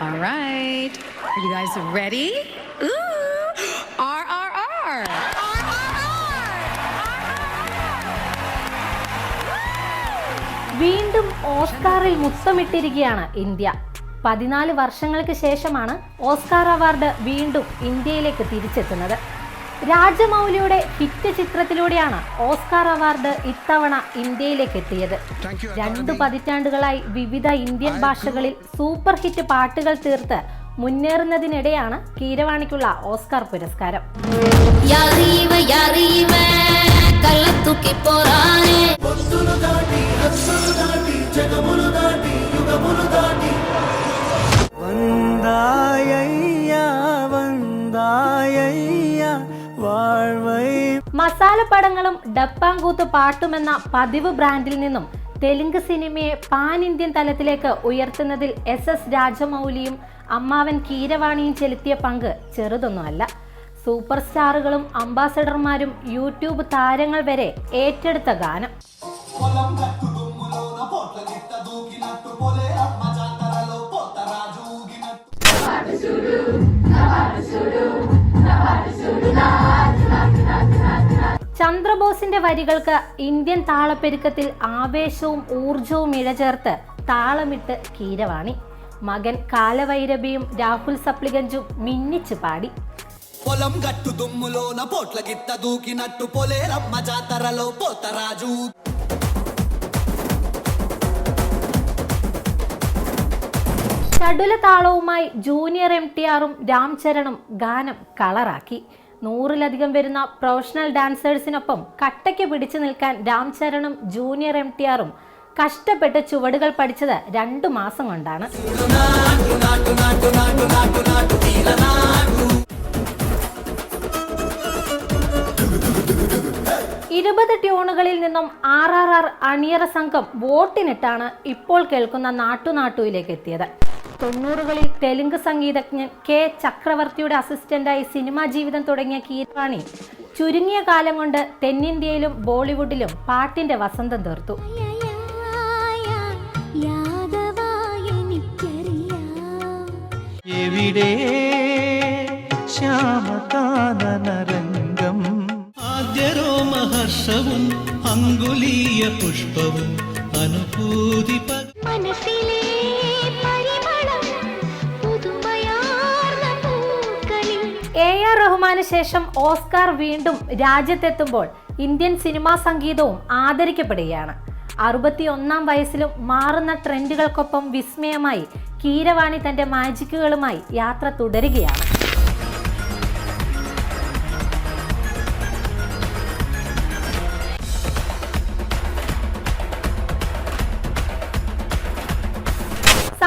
All right. Are you guys ready? Ooh. R R R. വീണ്ടും ഓസ്കാറിൽ മുത്തമിട്ടിരിക്കുകയാണ് India പതിനാല് വർഷങ്ങൾക്ക് ശേഷമാണ് ഓസ്കാർ അവാർഡ് വീണ്ടും ഇന്ത്യയിലേക്ക് തിരിച്ചെത്തുന്നത് രാജമൗലിയുടെ ഹിറ്റ് ചിത്രത്തിലൂടെയാണ് ഓസ്കാർ അവാർഡ് ഇത്തവണ ഇന്ത്യയിലേക്ക് എത്തിയത് രണ്ടു പതിറ്റാണ്ടുകളായി വിവിധ ഇന്ത്യൻ ഭാഷകളിൽ സൂപ്പർ ഹിറ്റ് പാട്ടുകൾ തീർത്ത് മുന്നേറുന്നതിനിടെയാണ് കീരവാണിക്കുള്ള ഓസ്കാർ പുരസ്കാരം. മസാല പടങ്ങളും ഡപ്പാങ്കൂത്ത് പാട്ടുമെന്ന പതിവ് ബ്രാൻഡിൽ നിന്നും തെലുങ്ക് സിനിമയെ പാൻ ഇന്ത്യൻ തലത്തിലേക്ക് ഉയർത്തുന്നതിൽ എസ് എസ് രാജമൗലിയും അമ്മാവൻ കീരവാണിയും ചെലുത്തിയ പങ്ക് ചെറുതൊന്നുമല്ല. സൂപ്പർ സ്റ്റാറുകളും അംബാസഡർമാരും യൂട്യൂബ് താരങ്ങൾ വരെ ഏറ്റെടുത്ത ഗാനം. ചന്ദ്രബോസിന്റെ വരികൾക്ക് ഇന്ത്യൻ താളപ്പെരുക്കത്തിൽ ആവേശവും ഊർജവും ഇഴചേർത്ത് താളമിട്ട് കീരവാണി മകൻ കാലവൈരബിയും രാഹുൽ സപ്ലിഗഞ്ചും മിന്നിച്ചു പാടി పొలం గట్టు దుమ్ములోన పోట్ల గిట్ట దూకినట్టు పొలేరమ్మ జాతరలో పోతరాజు ചടുല താളവുമായി ജൂനിയർ എം ടി ആറും രാംചരണും ഗാനം കളറാക്കി നൂറിലധികം വരുന്ന പ്രൊഫഷണൽ ഡാൻസേഴ്സിനൊപ്പം കട്ടയ്ക്ക് പിടിച്ചു നിൽക്കാൻ രാംചരണും ജൂനിയർ എം ടി ആറും കഷ്ടപ്പെട്ട് ചുവടുകൾ പഠിച്ചത് രണ്ടു മാസം കൊണ്ടാണ്. ഇരുപത് ട്യൂണുകളിൽ നിന്നും ആർ ആർ ആർ അണിയറ സംഘം വോട്ടിനിട്ടാണ് ഇപ്പോൾ കേൾക്കുന്ന നാട്ടുനാട്ടുവിലേക്ക് എത്തിയത്. തൊണ്ണൂറുകളിൽ തെലുങ്ക് സംഗീതജ്ഞൻ കെ ചക്രവർത്തിയുടെ അസിസ്റ്റന്റായി സിനിമാ ജീവിതം തുടങ്ങിയ കീർവാണി ചുരുങ്ങിയ കാലം കൊണ്ട് തെന്നിന്ത്യയിലും ബോളിവുഡിലും പാട്ടിന്റെ വസന്തം തീർത്തു. എവിടെ ആദ്യരോ മഹർഷവും അങ്കുലീയ പുഷ്പവും അനുഭൂതി പക എ ആർ റഹ്മാന് ശേഷം ഓസ്കാർ വീണ്ടും രാജ്യത്തെത്തുമ്പോൾ ഇന്ത്യൻ സിനിമാ സംഗീതവും ആദരിക്കപ്പെടുകയാണ്. അറുപത്തിയൊന്നാം വയസ്സിലും മാറുന്ന ട്രെൻഡുകൾക്കൊപ്പം വിസ്മയമായി കീരവാണി തന്റെ മാജിക്കുകളുമായി യാത്ര തുടരുകയാണ്.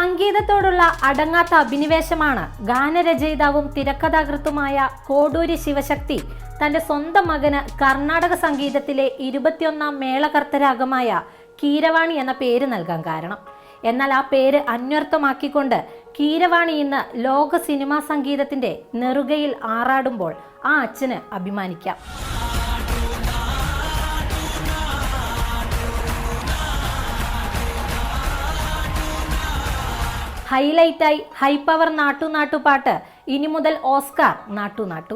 സംഗീതത്തോടുള്ള അടങ്ങാത്ത അഭിനിവേശമാണ് ഗാനരചയിതാവും തിരക്കഥാകൃത്തുമായ കോടൂരി ശിവശക്തി തന്റെ സ്വന്തം മകന് കർണാടക സംഗീതത്തിലെ ഇരുപത്തിയൊന്നാം മേളകർത്തരാഗമായ കീരവാണി എന്ന പേര് നൽകാൻ കാരണം. എന്നാൽ ആ പേര് അന്വർത്ഥമാക്കിക്കൊണ്ട് കീരവാണി ഇന്ന് ലോക സിനിമാ സംഗീതത്തിന്റെ നെറുകയിൽ ആറാടുമ്പോൾ ആ അച്ഛന് അഭിമാനിക്കാം. ഹൈലൈറ്റായി ഹൈ പവർ നാട്ടു പാട്ട് ഇനി മുതൽ ഓസ്കാർ നാട്ടു നാട്ടു.